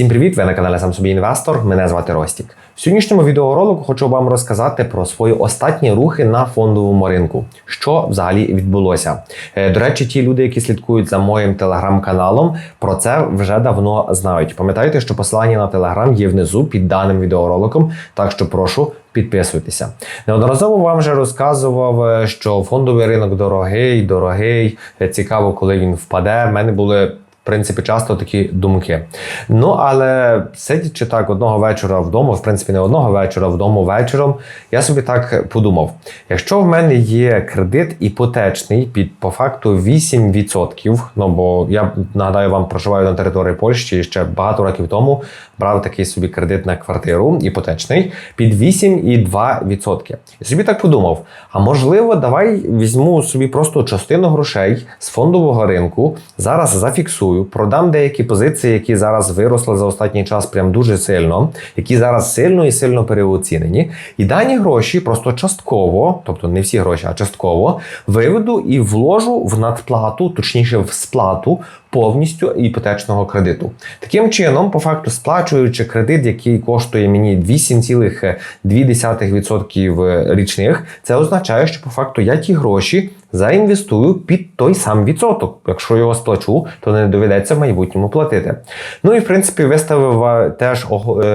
Всім привіт! Ви на каналі Сам собі інвестор. Мене звати Ростік. В сьогоднішньому відеоролику хочу вам розказати про свої останні рухи на фондовому ринку. Що взагалі відбулося. Е, До речі, ті люди, які слідкують за моїм телеграм-каналом, про це вже давно знають. Пам'ятайте, що посилання на телеграм є внизу під даним відеороликом, так що прошу. Підписуйтеся. Неодноразово вам вже розказував, е, що фондовий ринок дорогий, дорогий. Е, Цікаво, коли він впаде. В мене були принципі, часто такі думки. Ну, але сидячи так одного вечора вдома, в принципі, не одного вечора, вдома вечором, я собі так подумав: якщо в мене є кредит іпотечний під по факту 8%, ну бо я нагадаю вам, проживаю на території Польщі і ще багато років тому брав такий собі кредит на квартиру іпотечний під 8,2%. Я собі так подумав: а можливо, давай візьму собі просто частину грошей з фондового ринку, зараз зафіксую, продам деякі позиції, які зараз виросли за останній час прям дуже сильно, які зараз сильно і сильно переоцінені. І дані гроші просто частково, тобто не всі гроші, а частково, виведу і вложу в надплату, точніше в сплату повністю іпотечного кредиту. Таким чином, по факту, сплачуючи кредит, який коштує мені 8,2% річних, це означає, що по факту я ті гроші заінвестую під той сам відсоток. Якщо його сплачу, то не доведеться в майбутньому платити. Ну і в принципі виставив теж е,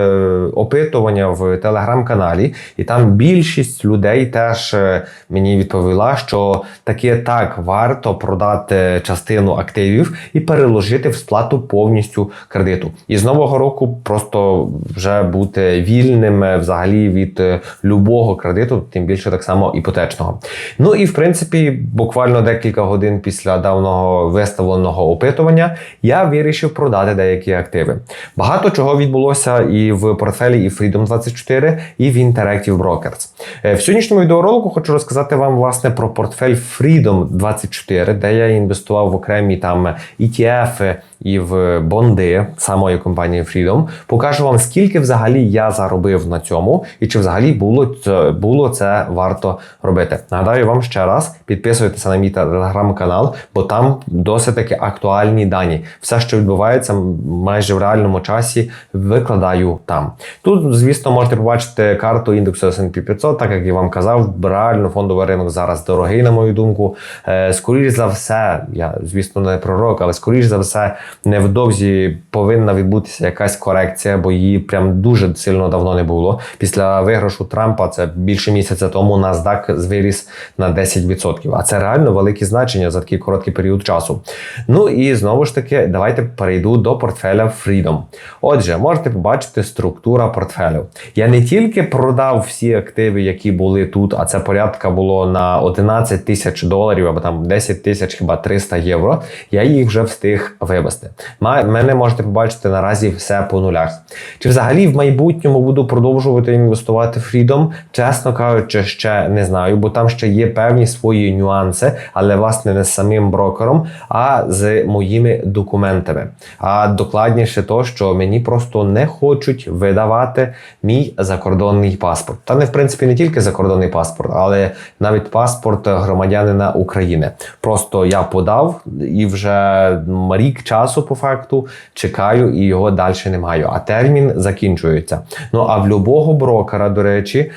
опитування в телеграм-каналі, і там більшість людей теж е, мені відповіла, що таки так варто продати частину активів і переложити в сплату повністю кредиту. І з нового року просто вже бути вільним е, взагалі від любого кредиту, тим більше так само іпотечного. Ну і в принципі, буквально декілька годин після давного виставленого опитування я вирішив продати деякі активи. Багато чого відбулося і в портфелі і Freedom 24, і в Interactive Brokers. Е, В сьогоднішньому відеоролику хочу розказати вам власне про портфель Freedom 24, де я інвестував в окремі там ETF і в бонди самої компанії Freedom. Покажу вам, скільки взагалі я заробив на цьому, і чи взагалі було це, було це варто робити. Нагадаю вам ще раз, підписуйтеся на мій телеграм-канал, бо там досить таки актуальні дані. Все, що відбувається майже в реальному часі, викладаю там. Тут, звісно, можете побачити карту індексу S&P 500, так як я вам казав, реально фондовий ринок зараз дорогий, на мою думку. Е, скоріш за все, я звісно не пророк, але скоріш за все, невдовзі повинна відбутися якась корекція, бо її прям дуже сильно давно не було. Після виграшу Трампа це більше місяця тому NASDAQ виріс на 10%. А це реально великі значення за такий короткий період часу. Ну і знову ж таки, давайте перейду до портфеля Freedom. Отже, можете побачити структура портфелю. Я не тільки продав всі активи, які були тут, а це порядка було на 11 тисяч доларів або там 10 тисяч хіба 300 євро. Я їх вже встиг вивести. Ма- Мене можете побачити наразі все по нулях. Чи взагалі в майбутньому буду продовжувати інвестувати в Freedom? Чесно кажучи, ще не знаю, бо там ще є певні свої нюанси, але власне не з самим брокером, а з моїми документами. А докладніше то, що мені просто не хочуть видавати мій закордонний паспорт. Та не в принципі не тільки закордонний паспорт, але навіть паспорт громадянина України. Просто я подав і вже рік часу по факту чекаю і його далі не маю. А термін закінчується. Ну а в любого брокера, до речі.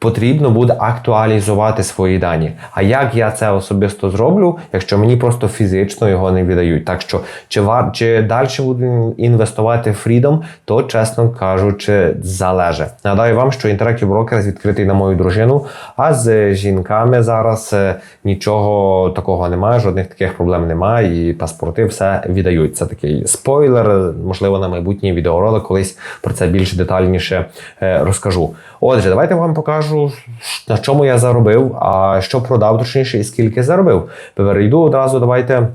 Потрібно буде актуалізувати свої дані. А як я це особисто зроблю, якщо мені просто фізично його не віддають? Так що чи вар чи далі буду інвестувати в Freedom, то чесно кажучи, залежить. Нагадаю вам, що Interactive Brokers відкритий на мою дружину, а з жінками зараз е, нічого такого немає, жодних таких проблем немає, і паспорти все віддають. Це такий спойлер, можливо, на майбутній відеоролик колись про це більш детальніше е, розкажу. Отже, давайте вам покажу, на чому я заробив, а що продав точніше і скільки заробив. Перейду одразу, давайте.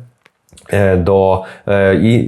е, До е,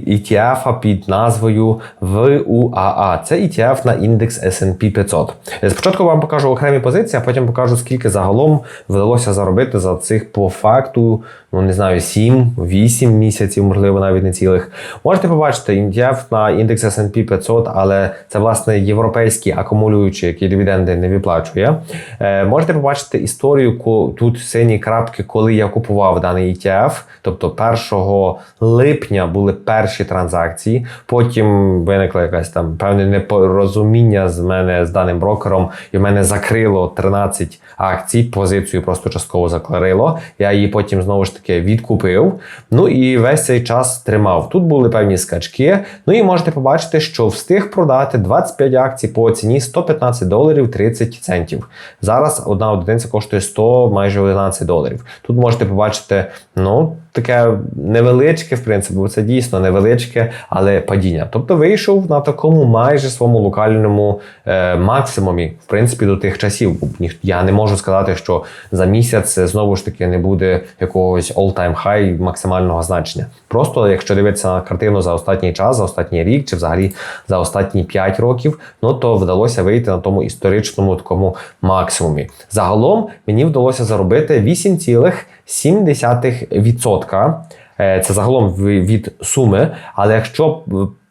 ETF під назвою VUAA. Це ETF на індекс S&P 500. Е, Спочатку вам покажу окремі позиції, а потім покажу, скільки загалом вдалося заробити за цих по факту ну не знаю, 7-8 місяців, можливо, навіть не цілих. Можете побачити ETF на індекс S&P 500, але це власне європейський акумулюючий, який дивіденди не виплачує. Е, можете побачити історію, тут сині крапки, коли я купував даний ETF. Тобто 1 липня були перші транзакції. Потім виникла якась там певне непорозуміння з мене з даним брокером, і в мене закрило 13 акцій. Позицію просто частково закларило. Я її потім знову ж таки відкупив. Ну і весь цей час тримав. Тут були певні скачки. Ну і можете побачити, що встиг продати 25 акцій по ціні 115 доларів 30 центів. Зараз одна одиниця коштує 100 майже 11 доларів. Тут можете побачити, ну таке невеличке, в принципі, бо це дійсно невеличке, але падіння. Тобто вийшов на такому майже своєму локальному е, максимумі, в принципі, до тих часів. Я не можу сказати, що за місяць знову ж таки не буде якогось all-time high максимального значення. Просто якщо дивитися на картину за останній час, за останній рік чи взагалі за останні 5 років, ну то вдалося вийти на тому історичному такому максимумі. Загалом мені вдалося заробити 8 цілих. 0,7%. Е, це загалом від суми. Але якщо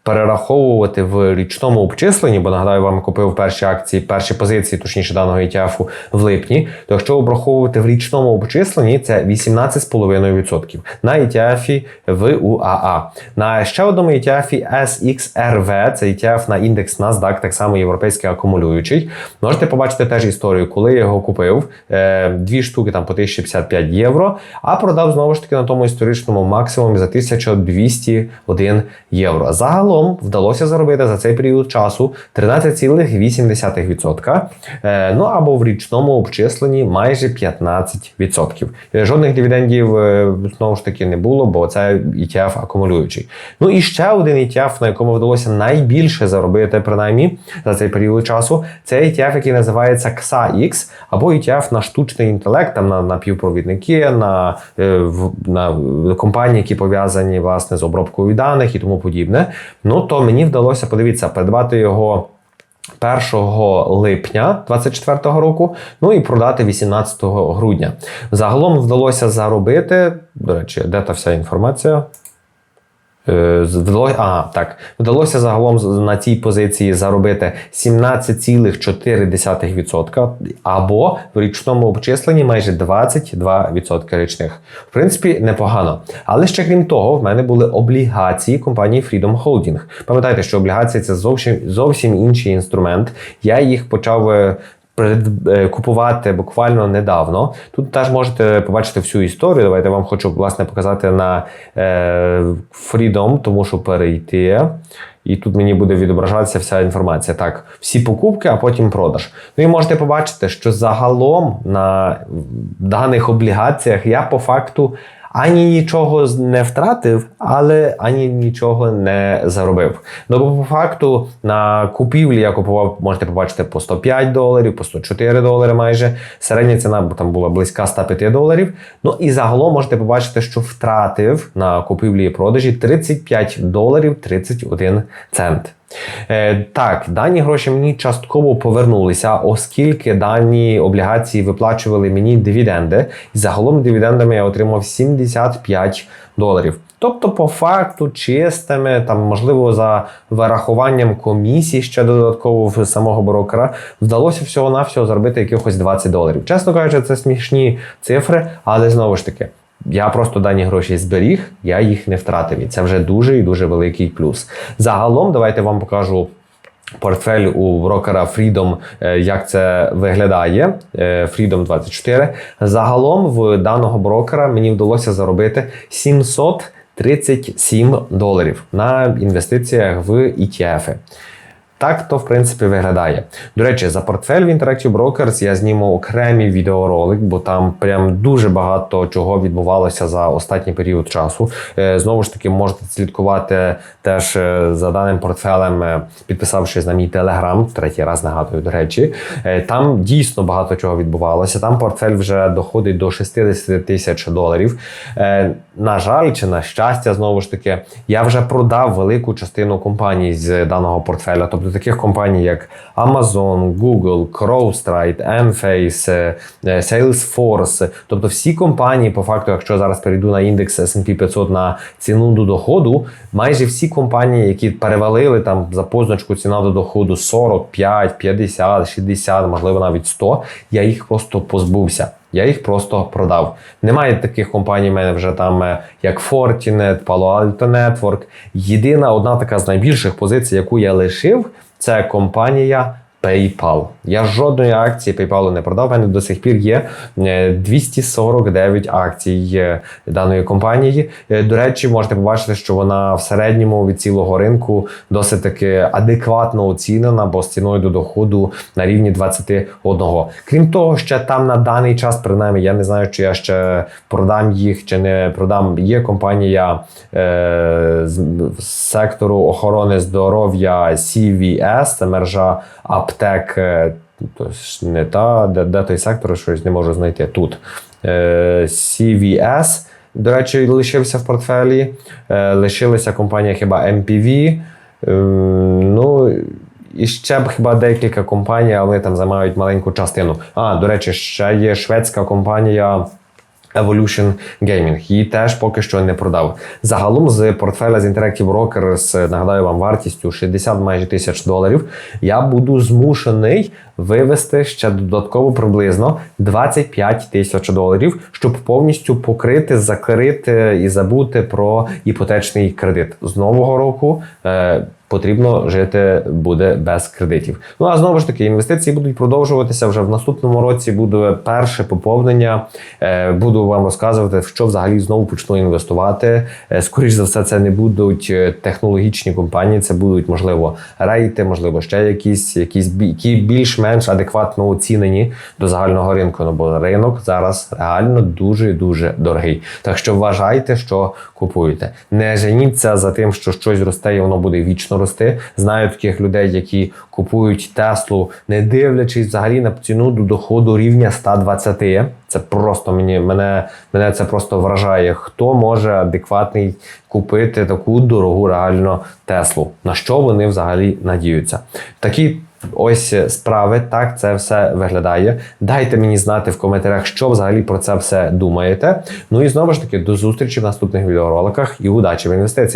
перераховувати в річному обчисленні, бо нагадаю, вам купив перші акції, перші позиції, точніше даного ETF в липні, то якщо обраховувати в річному обчисленні, це 18,5% на ETF УАА. На ще одному ETF SXRV, це ETF на індекс NASDAQ, так само європейський акумулюючий. Можете побачити теж історію, коли я його купив. е, Дві штуки там по 1055 євро, а продав знову ж таки на тому історичному максимумі за 1201 євро. Загалом вдалося заробити за цей період часу 13,8%. Е, Ну або в річному обчисленні майже 15%. Е, Жодних дивідендів е, знову ж таки не було, бо це ETF акумулюючий. Ну і ще один ETF, на якому вдалося найбільше заробити, принаймні за цей період часу, це ETF, який називається XAX, або ETF на штучний інтелект, там на на, е, в- на компанії, які пов'язані власне з обробкою даних і тому подібне. Ну то мені вдалося подивіться, придбати його. 1 липня 2024 року, ну і продати 18 грудня. Загалом вдалося заробити. До речі, де та вся інформація? Е, Вдалося, а, так, вдалося загалом на цій позиції заробити 17,4% або в річному обчисленні майже 22% річних. В принципі, непогано. Але ще крім того, в мене були облігації компанії Freedom Holding. Пам'ятайте, що облігації це зовсім, зовсім інший інструмент. Я їх почав. Е, Купувати буквально недавно. Тут теж можете побачити всю історію. Давайте вам хочу власне показати на е, Freedom, тому що перейти. І тут мені буде відображатися вся інформація. Так, всі покупки, а потім продаж. Ну і можете побачити, що загалом на даних облігаціях я по факту ані нічого не втратив, але ані нічого не заробив. Ну бо по факту на купівлі я купував, можете побачити, по 105 доларів, по 104 долари майже. Середня ціна там була близька 105 доларів. Ну і загалом можете побачити, що втратив на купівлі і продажі 35 доларів 31 цент. Е, так, дані гроші мені частково повернулися, оскільки дані облігації виплачували мені дивіденди. І загалом дивідендами я отримав 75 доларів. Тобто, по факту, чистими, там, можливо, за вирахуванням комісії ще додатково в самого брокера, вдалося всього-навсього заробити якихось 20 доларів. Чесно кажучи, це смішні цифри, але знову ж таки. Я просто дані гроші зберіг, я їх не втратив. І це вже дуже і дуже великий плюс. Загалом, давайте вам покажу портфель у брокера Freedom, е, як це виглядає. е, Freedom 24. Загалом в даного брокера мені вдалося заробити 737 доларів на інвестиціях в ETF. Так то, в принципі, виглядає. До речі, за портфель в Interactive Brokers я зніму окремий відеоролик, бо там прям дуже багато чого відбувалося за останній період часу. Е, Знову ж таки, можете слідкувати теж е, за даним портфелем, е, підписавшись на мій телеграм, третій раз нагадую, до речі. Там дійсно багато чого відбувалося. Там портфель вже доходить до 60 тисяч доларів. На жаль, чи на щастя, знову ж таки, я вже продав велику частину компаній з даного портфеля. Тобто до таких компаній, як Amazon, Google, CrowdStrike, Enphase, е, Salesforce. Тобто всі компанії, по факту, якщо зараз перейду на індекс S&P 500 на ціну до доходу, майже всі компанії, які перевалили там за позначку ціна до доходу 45, 50, 60, можливо навіть 100, я їх просто позбувся. Я їх просто продав. Немає таких компаній в мене вже там, е, як Fortinet, Palo Alto Network. Єдина одна така з найбільших позицій, яку я лишив, це компанія PayPal. Я жодної акції PayPal не продав. У мене до сих пір є е, 249 акцій е, даної компанії. Е, До речі, можете побачити, що вона в середньому від цілого ринку досить таки адекватно оцінена, бо з ціною до доходу на рівні 21. Крім того, ще там на даний час, принаймні, я не знаю, чи я ще продам їх чи не продам. Є компанія е, з сектору охорони здоров'я CVS, це мережа аптек. Е, Тобто не та, де, де той сектор, щось не можу знайти тут. Е, CVS, до речі, лишився в портфелі. Е, лишилася компанія хіба MPV. Е, ну, і ще б хіба декілька компаній, але там займають маленьку частину. А, до речі, ще є шведська компанія. Evolution Gaming. Її теж поки що не продав. Загалом з портфеля з Interactive Brokers, з, нагадаю вам, вартістю 60 майже тисяч доларів, я буду змушений вивести ще додатково приблизно 25 тисяч доларів, щоб повністю покрити, закрити і забути про іпотечний кредит. З нового року е, потрібно жити буде без кредитів. Ну а знову ж таки, інвестиції будуть продовжуватися вже в наступному році. Буде перше поповнення. Е, буду вам розказувати, в що взагалі знову почну інвестувати. Е, скоріш за все, це не будуть е, технологічні компанії, це будуть можливо рейти, можливо, ще якісь, якісь які більш-менш адекватно оцінені до загального ринку. Ну бо ринок зараз реально дуже дуже дорогий. Так що вважайте, що купуєте. Не женіться за тим, що щось росте, і воно буде вічно рости. Знаю таких людей, які купують Теслу, не дивлячись взагалі на ціну до доходу рівня 120. Це просто мені мене, мене це просто вражає. Хто може адекватний купити таку дорогу реально Теслу? На що вони взагалі надіються? Такі ось справи, так це все виглядає. Дайте мені знати в коментарях, що взагалі про це все думаєте. Ну і знову ж таки, до зустрічі в наступних відеороликах і удачі в інвестиціях.